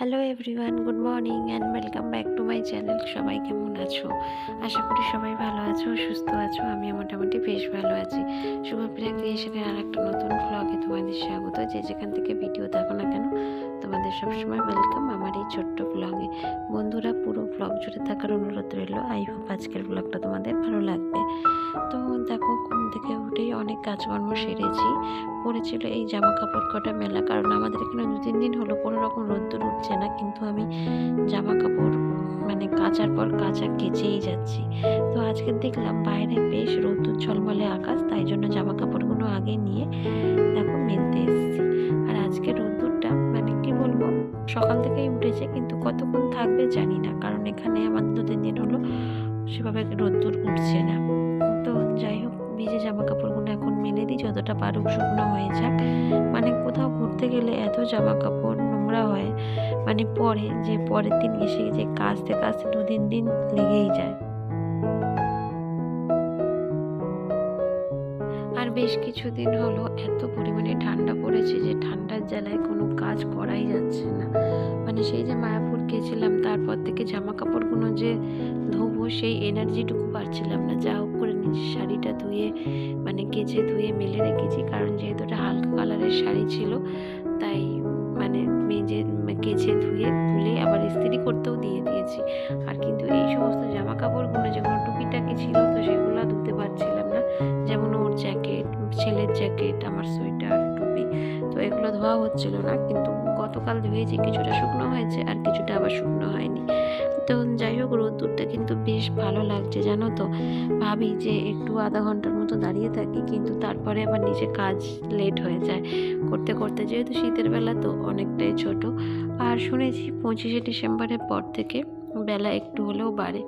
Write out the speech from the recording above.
Hello everyone good morning and welcome back to my channel সবাই কেমন আছো? আশা করি সবাই ভালো আছো, সুস্থ আছো, আমিও মোটামুটি বেশ ভালো আছি। শুভপ্রিয়া ক্রিয়েশনের আর একটা নতুন ব্লগে তোমাদের স্বাগত। যে যেখান থেকে ভিডিও দেখো না কেন, তোমাদের সবসময় ওয়েলকাম আমার এই ছোট্ট ব্লগে বন্ধুরা, পুরো ব্লগ জুড়ে থাকার অনুরোধ রইল। আই হোপ আজকের ব্লগটা তোমাদের ভালো লাগবে। তো দেখো, ঘুম থেকে উঠেই অনেক কাজকর্ম সেরেছি। পড়েছিল এই জামা কাপড় কটা মেলা। কারণ আমাদের এখানে দু তিন দিন হলো কোনো রকম রোদ্দুর উঠছে না, কিন্তু আমি জামা কাপড় মানে কাচার পর কাচা কেচেই যাচ্ছি। তো আজকে দেখলাম বাইরে বেশ রোদ্দুর ঝলমলে আকাশ, তাই জন্য জামা কাপড়গুলো আগে নিয়ে দেখো মেলতে এসেছি। আর আজকে রোদ্দুরটা মানে কি বলব, সকাল থেকেই উঠেছে, কিন্তু কতক্ষণ থাকবে জানি না। কারণ এখানে আমাদের দু তিন দিন হলো সেভাবে রোদ্দুর উঠছে না। তো যাই হোক, ভিজে জামা দিই যতটা পারুক শুকনো হয়ে যাক। মানে কোথাও ঘুরতে গেলে এত জামা কাপড় নোংরা হয় মানে পরে, যে পরের দিন এসে যে কাচতে কাচতে দু তিন দিন লেগেই যায়। আর বেশ কিছুদিন হলো এত পরিমাণে ঠান্ডা পড়েছে যে ঠান্ডার জ্বালায় কোনো কাজ করাই যাচ্ছে না। মানে সেই যে মায়াপুর গেছিলাম, তারপর থেকে জামা কাপড়গুলো যে ধোবো সেই এনার্জিটুকু পাচ্ছিলাম না। যা হোক শাড়িটা ধুয়ে মানে কেচে ধুয়ে মেলে রেখেছি। কারণ যেহেতু এটা হালকা কালারের শাড়ি ছিল, তাই মানে মেজে কেচে ধুয়ে তুলে আবার ইস্ত্রি করতেও দিয়ে দিয়েছি। আর কিন্তু এই সমস্ত জামা কাপড়গুলো যেগুলো টুকিটাকি ছিল, তো সেগুলো ধুতে পারছিলাম না। যেমন ওর জ্যাকেট, ছেলের জ্যাকেট, আমার সোয়েটার, টুপি, তো এগুলো ধোয়া হচ্ছিল না। কিন্তু গতকাল ধুয়েছি, কিছুটা শুকনো হয়েছে আর কিছুটা আবার শুকনো হয়নি। তো যাই হোক রোদ্দুরটা কিন্তু বেশ ভালো লাগছে, জানো তো। ভাবি যে একটু আধা ঘণ্টার মতো দাঁড়িয়ে থাকি, কিন্তু তারপরে আবার নিজে কাজ লেট হয়ে যায়। করতে করতে যেহেতু শীতের বেলা তো অনেকটাই ছোট। আর শুনেছি পঁচিশে ডিসেম্বরের পর থেকে বেলা একটু হলেও বাড়ে।